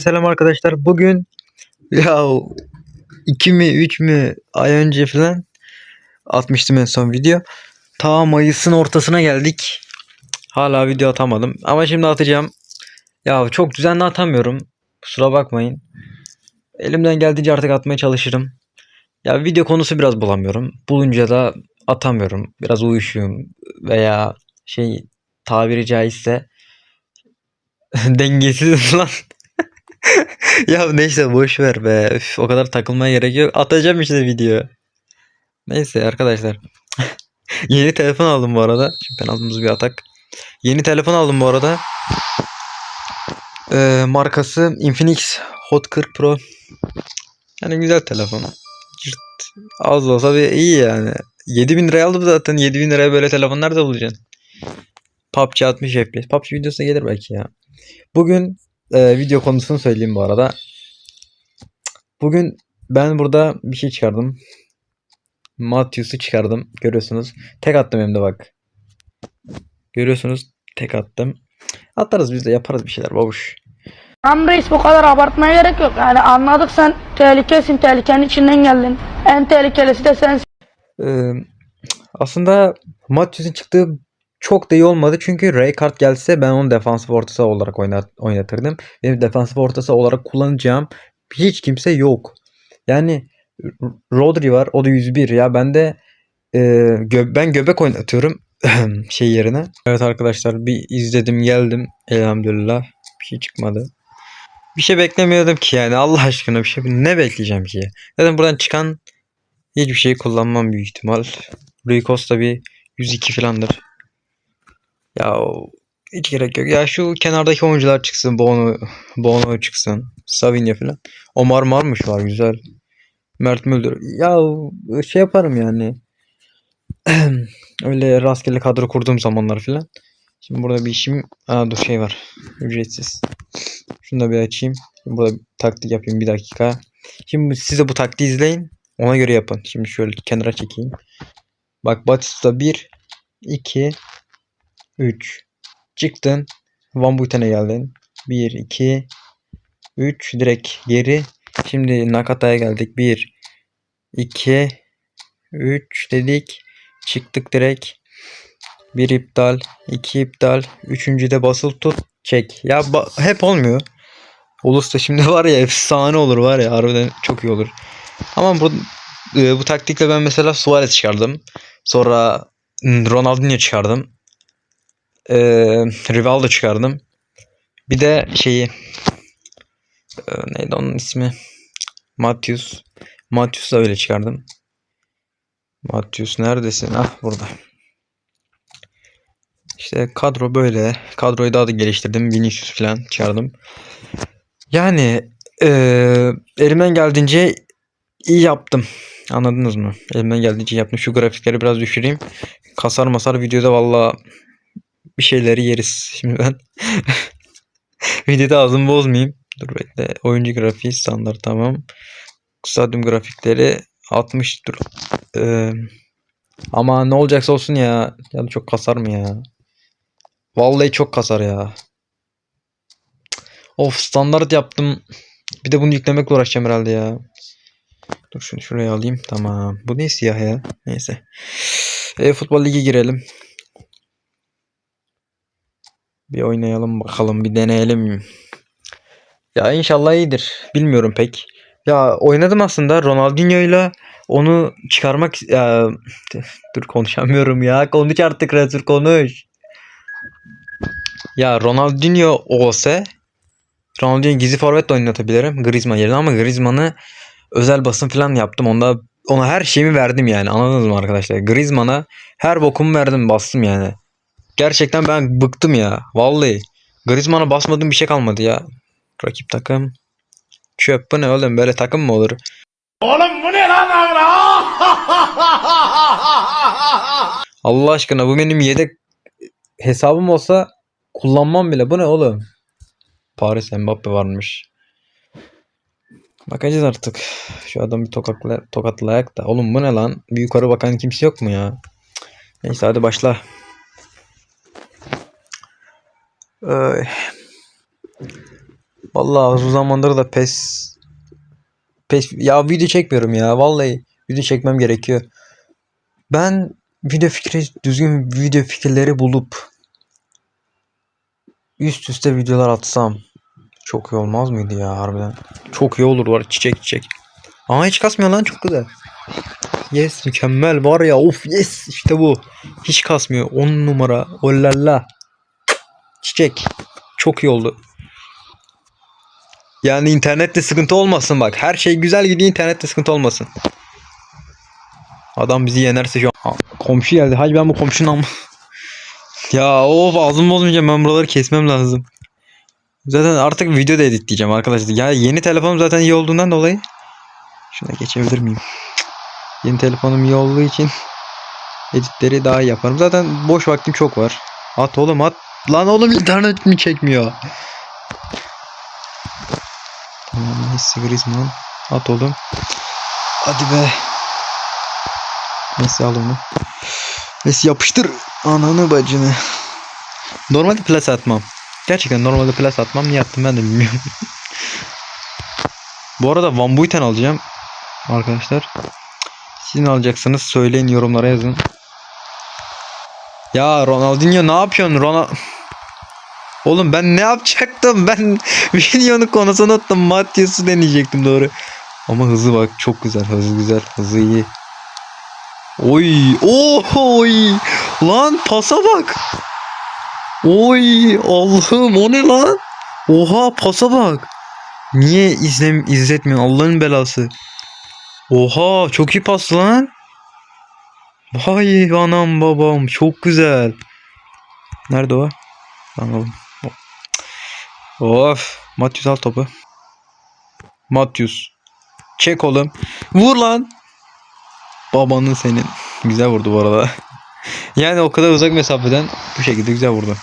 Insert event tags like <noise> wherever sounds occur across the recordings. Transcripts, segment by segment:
Selam arkadaşlar. Bugün ya 2 mi 3 mü ay önce falan atmıştım en son video. Ta Mayıs'ın ortasına geldik. Hala video atamadım. Ama şimdi atacağım. Ya çok düzenli atamıyorum. Kusura bakmayın. Elimden geldiğince artık atmaya çalışırım. Ya video konusu biraz bulamıyorum. Bulunca da atamıyorum. Biraz uyuşuyorum veya şey tabiri caizse <laughs> dengesiz <laughs> lan. <laughs> ya neyse boş ver be. Üf, o kadar takılmaya gerek yok. Atacağım işte video. Neyse arkadaşlar. <laughs> Yeni telefon aldım bu arada. Şimdi penaltımız bir atak. Yeni telefon aldım bu arada. Ee, markası Infinix Hot 40 Pro. Yani güzel telefon. Cırt. Az olsa bir iyi yani. 7000 liraya aldım zaten. 7000 liraya böyle telefon nerede bulacaksın? PUBG 60 FPS. PUBG videosu gelir belki ya. Bugün e, video konusunu söyleyeyim bu arada. Bugün ben burada bir şey çıkardım. Matthews'u çıkardım. Görüyorsunuz. Tek attım hem de bak. Görüyorsunuz. Tek attım. Atarız biz de yaparız bir şeyler babuş. Reis bu kadar abartmaya gerek yok. Yani anladık sen tehlikesin, tehlikenin içinden geldin. En tehlikelisi de sensin. Ee, aslında Matthews'un çıktığı çok da iyi olmadı. Çünkü Ray kart gelse ben onu defansif ortası olarak oynat, oynatırdım. Benim defansif ortası olarak kullanacağım hiç kimse yok. Yani Rodri var. O da 101 ya. Ben de e, gö- ben göbek oynatıyorum <clears throat> şey yerine. Evet arkadaşlar bir izledim geldim. Elhamdülillah. Bir şey çıkmadı. Bir şey beklemiyordum ki yani Allah aşkına bir şey ne bekleyeceğim ki? Zaten buradan çıkan hiçbir şey kullanmam büyük ihtimal. Rui Costa bir 102 falandır. Ya hiç gerek yok. Ya şu kenardaki oyuncular çıksın. Bono, Bono çıksın. Savinha falan. Omar Marmuş var güzel. Mert Müldür. Ya şey yaparım yani. <clears throat> Öyle rastgele kadro kurduğum zamanlar falan. Şimdi burada bir işim... Aa dur şey var. Ücretsiz. Şunu da bir açayım. Şimdi burada bir taktik yapayım bir dakika. Şimdi siz de bu taktiği izleyin. Ona göre yapın. Şimdi şöyle kenara çekeyim. Bak Batista 1 2 3 Çıktın. Van Buiten'e geldin. 1 2 3 direkt geri. Şimdi Nakata'ya geldik. 1 2 3 dedik. Çıktık direkt. Bir iptal, iki iptal, üçüncü de basılı tut, çek. Ya ba- hep olmuyor. Olursa şimdi <laughs> var ya efsane olur var ya harbiden çok iyi olur. Ama bu e, bu taktikle ben mesela Suarez çıkardım. Sonra Ronaldinho çıkardım. E, Rivaldo çıkardım. Bir de şeyi e, neydi onun ismi? Matthews. Matthews da öyle çıkardım. Matthews neredesin? Ah burada. İşte kadro böyle. Kadroyu daha da geliştirdim. Vinicius falan çıkardım. Yani eee elimden geldiğince iyi yaptım. Anladınız mı? Elimden geldiğince yaptım. Şu grafikleri biraz düşüreyim. Kasar masar videoda valla bir şeyleri yeriz. Şimdi ben <laughs> videoda ağzımı bozmayayım. Dur bekle. Oyuncu grafiği standart tamam. Stadyum grafikleri 60 dur. Eee, ama ne olacaksa olsun ya. Ya çok kasar mı ya? Vallahi çok kasar ya. Of standart yaptım. Bir de bunu yüklemekle uğraşacağım herhalde ya. Dur şunu şuraya alayım. Tamam. Bu ne siyah ya? Neyse. E, futbol ligi girelim. Bir oynayalım bakalım. Bir deneyelim. Ya inşallah iyidir. Bilmiyorum pek. Ya oynadım aslında Ronaldinho'yla onu çıkarmak ya, dur konuşamıyorum ya. Konuş artık Resul konuş. Ya Ronaldinho olsa Ronaldinho gizli forvet de oynatabilirim Griezmann yerine ama Griezmann'ı özel basın falan yaptım. Onda ona her şeyimi verdim yani. Anladınız mı arkadaşlar? Griezmann'a her bokumu verdim, bastım yani. Gerçekten ben bıktım ya. Vallahi. Griezmann'a basmadığım bir şey kalmadı ya. Rakip takım. Çöp bu ne oğlum? Böyle takım mı olur? Oğlum bu ne lan? <laughs> Allah aşkına bu benim yedek hesabım olsa kullanmam bile. Bu ne oğlum? Paris Mbappe varmış. Bakacağız artık. Şu adam bir tokatla, tokatlayak da. Oğlum bu ne lan? Bir yukarı bakan kimse yok mu ya? Neyse hadi başla. Ay. Vallahi uzun zamandır da pes pes ya video çekmiyorum ya. Vallahi video çekmem gerekiyor. Ben video fikri düzgün video fikirleri bulup üst üste videolar atsam çok iyi olmaz mıydı ya harbiden? Çok iyi olur var çiçek çiçek. Ama hiç kasmıyor lan çok güzel. Yes mükemmel var ya of yes işte bu. Hiç kasmıyor 10 numara olala. Çiçek çok iyi oldu. Yani internette sıkıntı olmasın bak. Her şey güzel gidiyor internette sıkıntı olmasın. Adam bizi yenerse şu an. Komşu geldi. Hadi ben bu komşunun am- <laughs> Ya of ağzımı bozmayacağım. Ben buraları kesmem lazım. Zaten artık video da editleyeceğim arkadaşlar. Ya yeni telefonum zaten iyi olduğundan dolayı. Şuna geçebilir miyim? Yeni telefonum iyi olduğu için editleri daha iyi yaparım. Zaten boş vaktim çok var. At oğlum at. Lan oğlum internet mi çekmiyor? Tamam Messi Griezmann. At oğlum. Hadi be. Messi al onu. Messi yapıştır. Ananı bacını. Normalde plas atmam. Gerçekten normalde plas atmam. Niye attım ben de bilmiyorum. <laughs> Bu arada Van Buiten alacağım. Arkadaşlar. Siz ne alacaksınız? Söyleyin yorumlara yazın. Ya Ronaldinho ne yapıyorsun? Ronald... Oğlum ben ne yapacaktım? Ben <laughs> videonun konusunu unuttum. Matias'ı deneyecektim doğru. Ama hızı bak çok güzel. Hızı güzel. Hızı iyi. Oy. Oy. Lan pasa bak. Oy. Allah'ım o ne lan? Oha pasa bak. Niye izlem izletmiyor Allah'ın belası. Oha çok iyi pas lan. Vay anam babam çok güzel. Nerede o? Oğlum. Of. Matius al topu. Matius. Çek oğlum. Vur lan. Babanın senin. Güzel vurdu bu arada. <laughs> Yani o kadar uzak mesafeden bu şekilde güzel vurdu.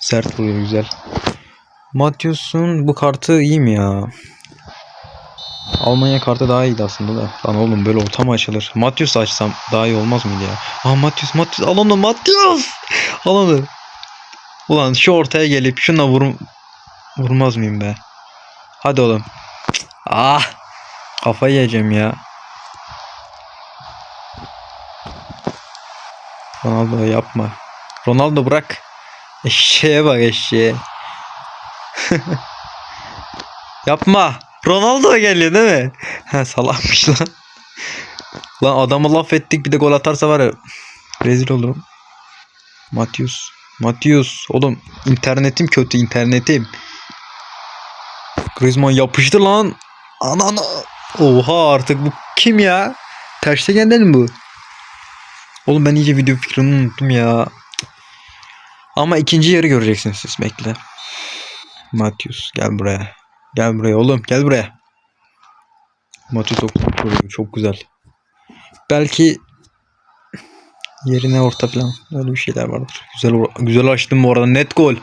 Sert vuruyor güzel. Matius'un bu kartı iyi mi ya? Almanya kartı daha iyiydi aslında da. Lan oğlum böyle orta mı açılır? Matius açsam daha iyi olmaz mıydı ya? Aa Matius Matius al onu Matius. Al onu. Ulan şu ortaya gelip şuna vur vurmaz mıyım be? Hadi oğlum. Ah. Kafayı yiyeceğim ya. Ronaldo yapma. Ronaldo bırak. Eşeğe bak eşeğe. <laughs> yapma. Ronaldo geliyor değil mi? Ha salakmış lan. Lan adamı laf ettik bir de gol atarsa var ya. Rezil olurum. Matius. Matius. Oğlum internetim kötü internetim. Griezmann yapıştı lan. Anana. Oha artık bu kim ya? Terstegen'den mi bu? Oğlum ben iyice video fikrini unuttum ya. Ama ikinci yarı göreceksiniz siz bekle. Matius gel buraya. Gel buraya oğlum gel buraya. Matius çok, çok, güzel. Belki yerine orta falan öyle bir şeyler vardır. Güzel güzel açtım bu arada net gol.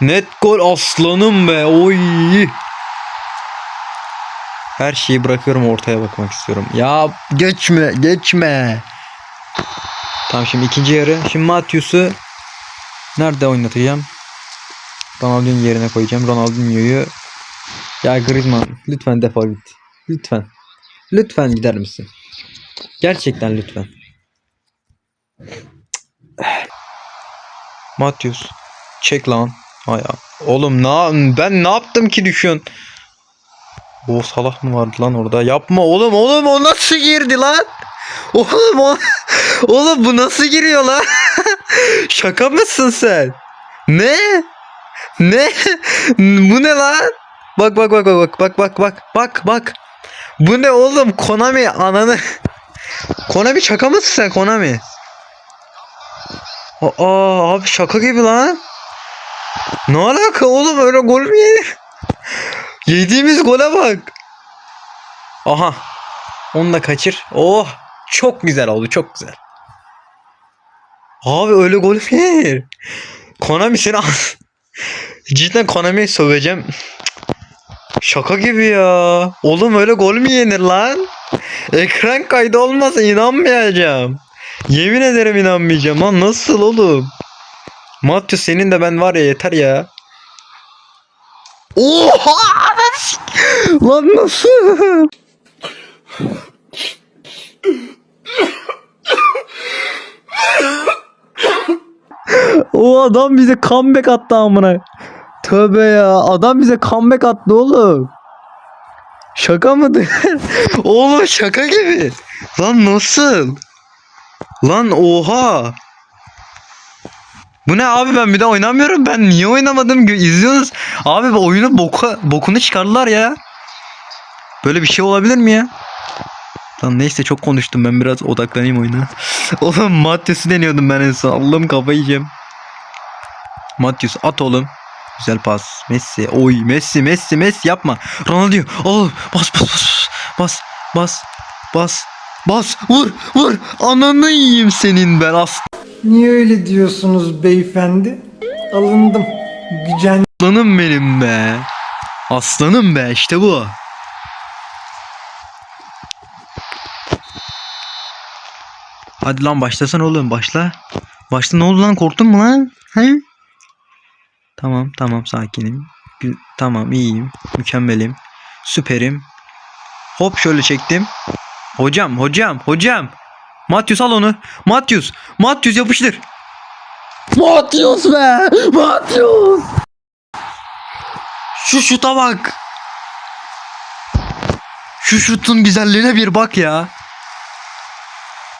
Net gol aslanım be. Oy. Her şeyi bırakıyorum ortaya bakmak istiyorum. Ya geçme geçme. Tamam şimdi ikinci yarı. Şimdi Matius'u nerede oynatacağım? Ronaldinho'nun yerine koyacağım. Ronaldinho'yu ya Griezmann lütfen defol git. Lütfen. Lütfen gider misin? Gerçekten lütfen. <sighs> Matius çek lan. Ay oğlum ne ben ne yaptım ki düşüyorsun? O Salah mı vardı lan orada? Yapma oğlum oğlum o nasıl girdi lan? Oğlum o <laughs> Oğlum bu nasıl giriyor lan? <laughs> Şaka mısın sen? Ne? Ne? bu ne lan? Bak bak bak bak bak bak bak bak bak. Bu ne oğlum? Konami ananı. Konami şaka mısın sen Konami? Aa abi şaka gibi lan. Ne alaka oğlum öyle gol mü yenir? Yediğimiz gole bak. Aha. Onu da kaçır. Oh. Çok güzel oldu. Çok güzel. Abi öyle gol mü yenir? Konami seni. <laughs> Cidden Konami'yi söveceğim. Şaka gibi ya. Oğlum öyle gol mü yenir lan? Ekran kaydı olmasa inanmayacağım. Yemin ederim inanmayacağım lan nasıl oğlum? Matius senin de ben var ya yeter ya. Oha! Lan nasıl? o adam bize comeback attı amına. Tövbe ya. Adam bize comeback attı oğlum. Şaka mıdır? <laughs> oğlum şaka gibi. Lan nasıl? Lan oha. Bu ne abi ben bir de oynamıyorum. Ben niye oynamadım? İzliyorsunuz. Abi bu oyunu boka, bokunu çıkardılar ya. Böyle bir şey olabilir mi ya? Lan neyse çok konuştum ben biraz odaklanayım oyuna. <laughs> oğlum Matius'u deniyordum ben en son. Allah'ım kafayı yiyeceğim. Matius at oğlum. Güzel pas. Messi. Oy Messi Messi Messi yapma. Ronaldo. Oğlum bas bas bas. Bas bas bas. Bas vur vur. Ananı yiyeyim senin ben as. Niye öyle diyorsunuz beyefendi? Alındım. Gücendim. Aslanım benim be. Aslanım be işte bu. Hadi lan başlasana oğlum başla. Başla ne oldu lan korktun mu lan? He? Tamam tamam sakinim. Tamam iyiyim. Mükemmelim. Süperim. Hop şöyle çektim. Hocam hocam hocam. Matius al onu. Matius. Matius yapıştır. Matius be. Matius. Şu şuta bak. Şu şutun güzelliğine bir bak ya.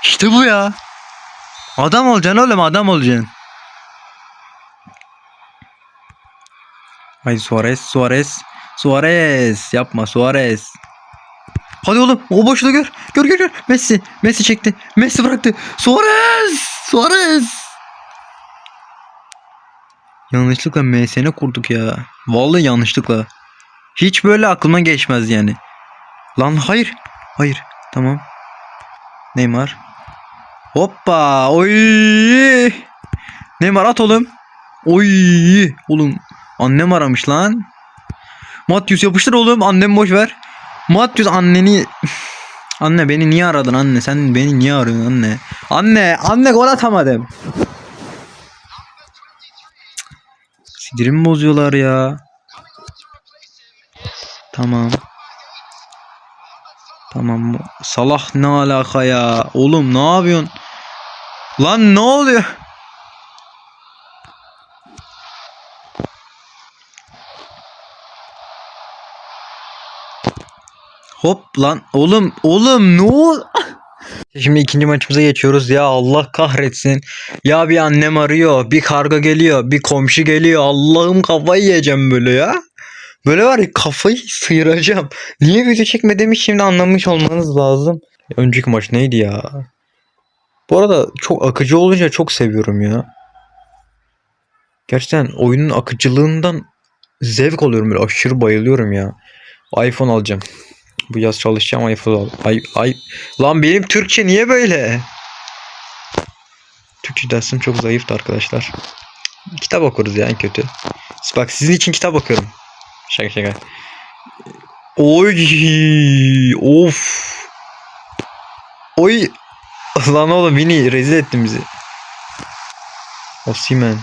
İşte bu ya. Adam olacaksın oğlum adam olacaksın. Haydi Suarez Suarez Suarez yapma Suarez. Hadi oğlum o boşluğu gör. Gör gör gör. Messi Messi çekti. Messi bıraktı. Suarez Suarez. Yanlışlıkla MSN kurduk ya. Vallahi yanlışlıkla. Hiç böyle aklıma geçmez yani. Lan hayır. Hayır. Tamam. Neymar. Hoppa. Oy. Neymar at oğlum. Oy. Oğlum annem aramış lan. Matius yapıştır oğlum. Annemi boş ver. Matius anneni <laughs> Anne beni niye aradın anne? Sen beni niye arıyorsun anne? Anne, anne gol atamadım. Sinirimi bozuyorlar ya. Tamam. Tamam. Salah ne alaka ya? Oğlum ne yapıyorsun? Lan ne oluyor? Hop lan oğlum oğlum ne ol? Şimdi ikinci maçımıza geçiyoruz ya Allah kahretsin. Ya bir annem arıyor, bir karga geliyor, bir komşu geliyor. Allah'ım kafayı yiyeceğim böyle ya. Böyle var ya kafayı sıyıracağım. Niye video çekmediğimi şimdi anlamış olmanız lazım. Önceki maç neydi ya? Bu arada çok akıcı olunca çok seviyorum ya. Gerçekten oyunun akıcılığından zevk alıyorum böyle aşırı bayılıyorum ya. iPhone alacağım. Bu yaz çalışacağım iPhone al. Ay, ay. Lan benim Türkçe niye böyle? Türkçe dersim çok zayıftı arkadaşlar. Kitap okuruz ya en kötü. Bak sizin için kitap okuyorum. Şaka şaka. Oy. Of. Oy. Lan oğlum Vini rezil ettin bizi. Osimen.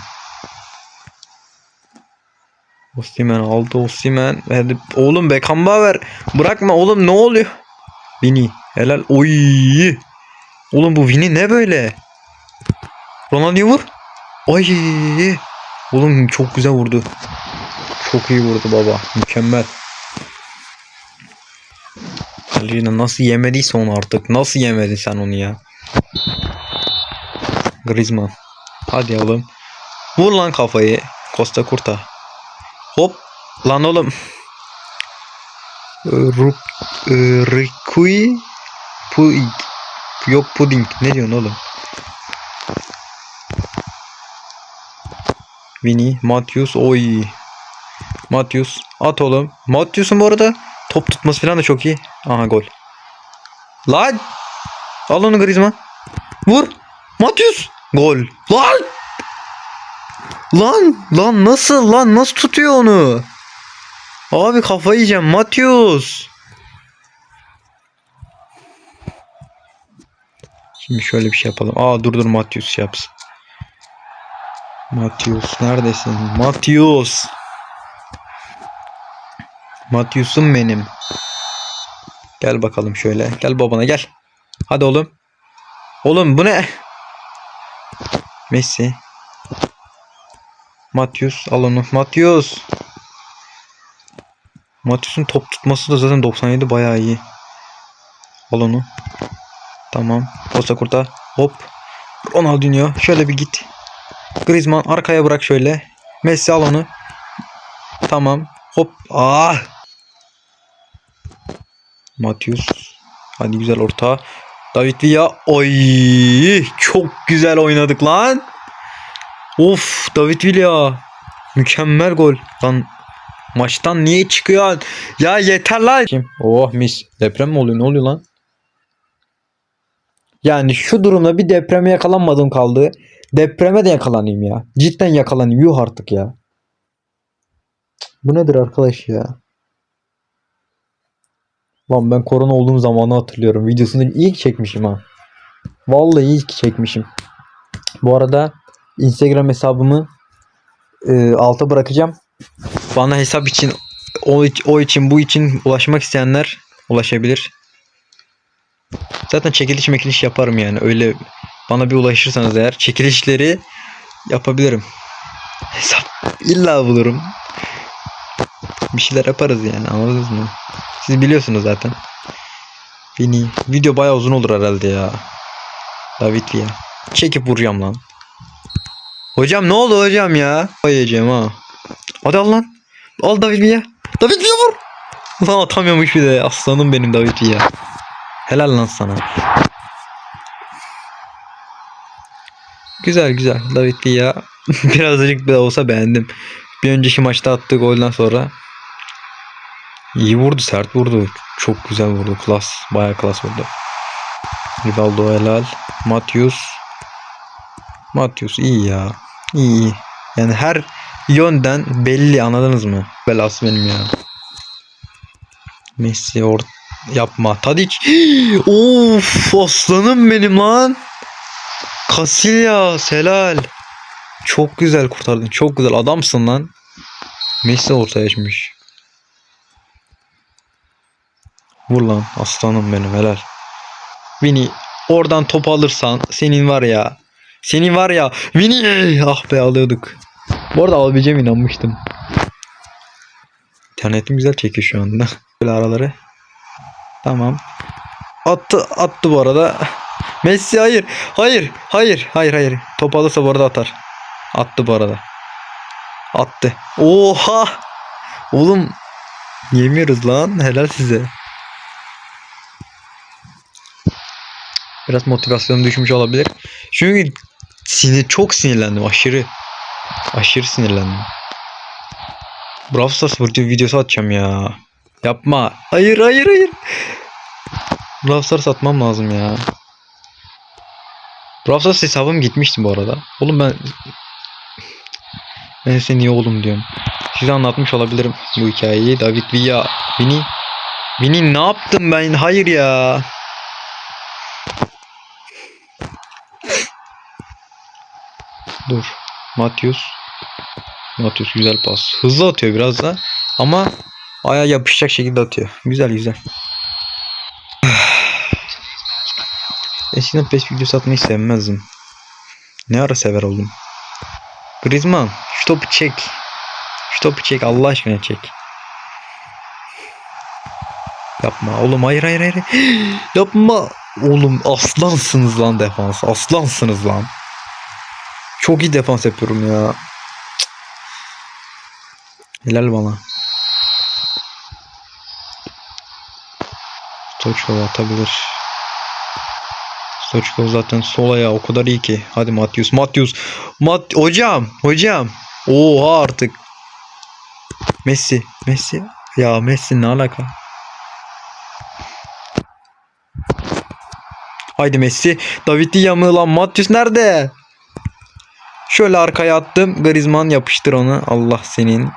Osimen aldı Osimen. Hadi oğlum Beckenbauer ver. Bırakma oğlum ne oluyor? Vini helal. Oy. Oğlum bu Vini ne böyle? Ronaldo vur. Ay. Oğlum çok güzel vurdu. Çok iyi vurdu baba. Mükemmel. Alina nasıl yemediyse onu artık. Nasıl yemedin sen onu ya? Griezmann. Hadi oğlum. Vur lan kafayı. Costa Curta. Hop. Lan oğlum. Ee, Ruk, e, Rikui Puig. Yok puding. Ne diyorsun oğlum? Vini, Matius, oy. Matius, at oğlum. Matius'un bu arada top tutması falan da çok iyi. Aha gol. Lan! Al onu Griezmann. Vur. Matius. Gol. Lan! Lan! Lan nasıl? Lan nasıl tutuyor onu? Abi kafayı yiyeceğim. Matius. Şimdi şöyle bir şey yapalım. Aa dur dur Matius şey yapsın. Matius neredesin? Matius. Matius'um benim. Gel bakalım şöyle. Gel babana gel. Hadi oğlum. Oğlum bu ne? Messi. Matius al onu. Matius. Matius'un top tutması da zaten 97 bayağı iyi. Al onu. Tamam. Costa Curta. Hop. Ronaldinho. Şöyle bir git. Griezmann arkaya bırak şöyle. Messi al onu. Tamam. Hop. Ah. Matius. Hadi güzel orta. David Villa. Oy. Çok güzel oynadık lan. Of David Villa. Mükemmel gol. Lan maçtan niye çıkıyor? Ya yeter lan. Kim? Oh mis. Deprem mi oluyor? Ne oluyor lan? Yani şu durumda bir depreme yakalanmadım kaldı. Depreme de yakalanayım ya. Cidden yakalanayım. Yuh artık ya. Bu nedir arkadaş ya? Lan ben korona olduğum zamanı hatırlıyorum. Videosunu ilk çekmişim ha. Vallahi ilk çekmişim. Bu arada Instagram hesabımı e, alta bırakacağım. Bana hesap için o, o için bu için ulaşmak isteyenler ulaşabilir. Zaten çekiliş mekiliş yaparım yani. Öyle bana bir ulaşırsanız eğer çekilişleri yapabilirim. Hesap illa bulurum. Bir şeyler yaparız yani anladınız mı? Siz biliyorsunuz zaten. Beni video bayağı uzun olur herhalde ya. David ya. Çekip vuracağım lan. Hocam ne oldu hocam ya? Koyacağım ha. Hadi al lan. Al David ya. David Villa vur. Lan atamıyormuş bir de. Aslanım benim David ya. Helal lan sana. Güzel güzel. David Villa <laughs> birazcık da olsa beğendim. Bir önceki maçta attığı golden sonra iyi vurdu, sert vurdu. Çok güzel vurdu. Klas. Bayağı klas vurdu. Rivaldo helal. Matius. Matius iyi ya. İyi. Yani her yönden belli anladınız mı? Belası benim ya. Messi or yapma. Tadic. <gasps> of aslanım benim lan. Casillas helal. Çok güzel kurtardın. Çok güzel adamsın lan. Messi ortaya açmış. Vur lan aslanım benim helal. Vini oradan top alırsan senin var ya. Senin var ya. Vini ah be alıyorduk. Bu arada alabileceğim inanmıştım. İnternetim güzel çekiyor şu anda. <laughs> Böyle araları. Tamam. Attı attı bu arada. Messi hayır. Hayır. Hayır. Hayır hayır. Top alırsa bu arada atar. Attı bu arada. Attı. Oha. Oğlum yemiyoruz lan. Helal size. Biraz motivasyonum düşmüş olabilir. Çünkü sinir çok sinirlendim aşırı. Aşırı sinirlendim. Brawl Stars videosu atacağım ya. Yapma. Hayır hayır hayır. Brawl Stars atmam lazım ya. Brawl Stars hesabım gitmişti bu arada. Oğlum ben ben size niye oğlum diyorum. Size anlatmış olabilirim bu hikayeyi. David Villa beni beni ne yaptım ben? Hayır ya. Dur. Matius. Matius güzel pas. Hızlı atıyor biraz da. Ama ayağa yapışacak şekilde atıyor. Güzel güzel. <sighs> Eskiden PES videosu atmayı sevmezdim. Ne ara sever oldum. Griezmann şu topu çek. Şu topu çek Allah aşkına çek. Yapma oğlum hayır hayır hayır. <gasps> Yapma. Oğlum aslansınız lan defans. Aslansınız lan. Çok iyi defans yapıyorum ya. Helal bana. Stoichkov atabilir. Stoichkov zaten sol ayağı o kadar iyi ki. Hadi Matius. Matius. Mat hocam. Hocam. Oha artık. Messi. Messi. Ya Messi ne alaka? Haydi Messi. David Villa mı lan? Matius nerede? Şöyle arkaya attım. Griezmann yapıştır onu. Allah senin.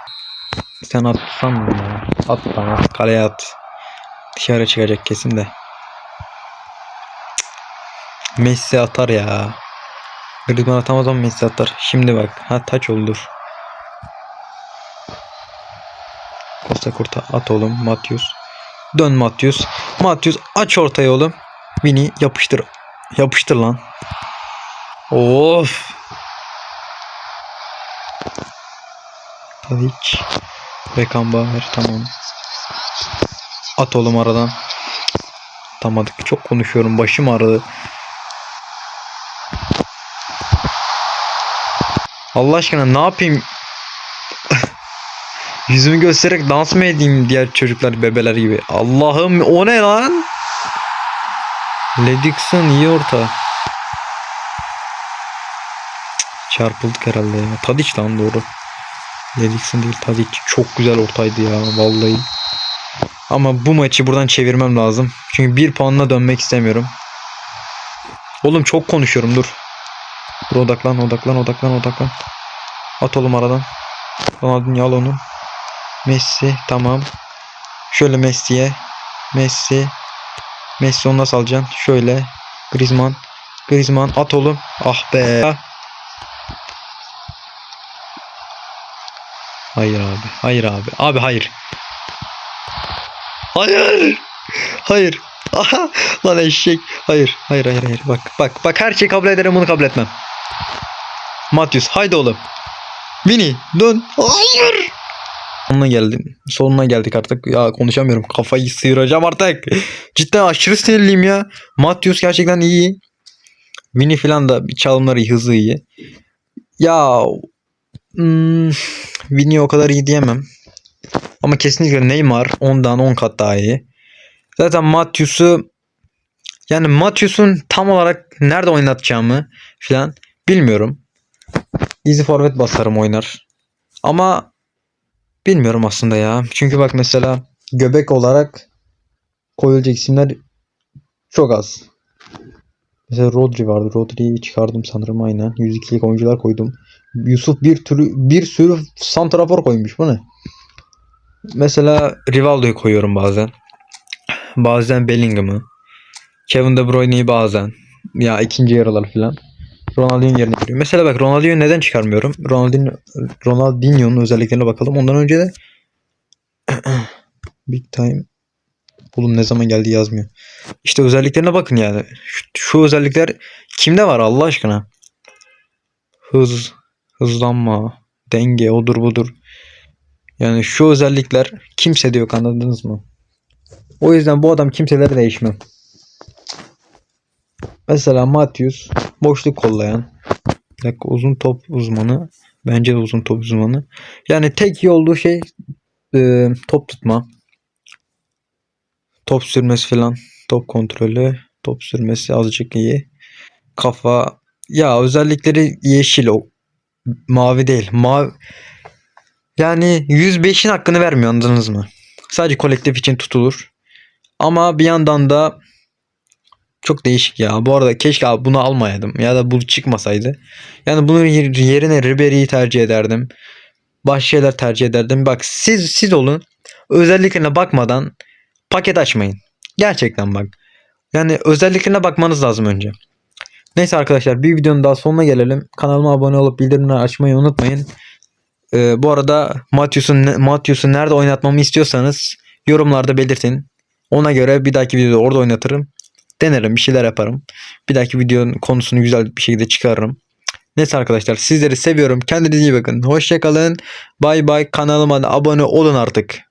Sen atsan mı ya? At lan at. Kaleye at. Dışarı çıkacak kesin de. Messi atar ya. Griezmann atamaz ama Messi atar. Şimdi bak. Ha taç olur. Costa Curta at oğlum. Matius. Dön Matius. Matius aç ortaya oğlum. Vini yapıştır. Yapıştır lan. Of. Tadic. Beckenbauer tamam. At oğlum aradan. Atamadık. Çok konuşuyorum. Başım ağrıdı. Allah aşkına ne yapayım? <laughs> Yüzümü göstererek dans mı edeyim diğer çocuklar bebeler gibi? Allah'ım o ne lan? Ledixon iyi orta. Çarpıldık herhalde ya. Tadic lan doğru. Ledixon değil Tadic. Çok güzel ortaydı ya vallahi. Ama bu maçı buradan çevirmem lazım. Çünkü bir puanla dönmek istemiyorum. Oğlum çok konuşuyorum dur. Dur odaklan odaklan odaklan odaklan. At oğlum aradan. Ronaldinho al onu. Messi tamam. Şöyle Messi'ye. Messi. Messi onu nasıl alacaksın? Şöyle. Griezmann. Griezmann at oğlum. Ah be. Hayır abi. Hayır abi. Abi hayır. Hayır. Hayır. Aha. Lan eşek. Hayır. Hayır hayır hayır. Bak bak bak her şeyi kabul ederim bunu kabul etmem. Matius haydi oğlum. Vini dön. Hayır. Sonuna geldim. Sonuna geldik artık. Ya konuşamıyorum. Kafayı sıyıracağım artık. Cidden aşırı sinirliyim ya. Matius gerçekten iyi. Vini falan da çalımları hızı iyi. Ya hmm, Vini o kadar iyi diyemem. Ama kesinlikle Neymar ondan 10 kat daha iyi. Zaten Matius'u yani Matius'un tam olarak nerede oynatacağımı falan bilmiyorum. Easy forvet basarım oynar. Ama bilmiyorum aslında ya. Çünkü bak mesela göbek olarak koyulacak isimler çok az. Mesela Rodri vardı. Rodri'yi çıkardım sanırım aynen. 102'lik oyuncular koydum. Yusuf bir türü bir sürü santrafor koymuş. Bu ne? Mesela Rivaldo'yu koyuyorum bazen. Bazen Bellingham'ı. Kevin De Bruyne'yi bazen. Ya ikinci yarılar falan. Ronaldinho'nun yerine giriyor. Mesela bak Ronaldinho'yu neden çıkarmıyorum? Ronaldinho Ronaldinho'nun özelliklerine bakalım. Ondan önce de <clears throat> Big time Oğlum ne zaman geldi yazmıyor. İşte özelliklerine bakın yani. Şu, şu özellikler kimde var Allah aşkına? Hız, hızlanma, denge, odur budur. Yani şu özellikler kimsede yok anladınız mı? O yüzden bu adam kimselere değişmem. Mesela Matius boşluk kollayan. Dakika, uzun top uzmanı. Bence de uzun top uzmanı. Yani tek iyi olduğu şey e, top tutma. Top sürmesi falan. Top kontrolü. Top sürmesi azıcık iyi. Kafa. Ya özellikleri yeşil o. Mavi değil. Mavi. Yani 105'in hakkını vermiyor anladınız mı? Sadece kolektif için tutulur. Ama bir yandan da çok değişik ya. Bu arada keşke bunu almayaydım. Ya da bu çıkmasaydı. Yani bunun yer- yerine Ribery'i tercih ederdim. Başka şeyler tercih ederdim. Bak siz siz olun. Özelliklerine bakmadan paket açmayın. Gerçekten bak. Yani özelliklerine bakmanız lazım önce. Neyse arkadaşlar bir videonun daha sonuna gelelim. Kanalıma abone olup bildirimleri açmayı unutmayın. Ee, bu arada Matius'un Matius'u nerede oynatmamı istiyorsanız yorumlarda belirtin. Ona göre bir dahaki videoda orada oynatırım. Denerim bir şeyler yaparım. Bir dahaki videonun konusunu güzel bir şekilde çıkarırım. Neyse arkadaşlar sizleri seviyorum. Kendinize iyi bakın. Hoşçakalın. Bay bay. Kanalıma da abone olun artık.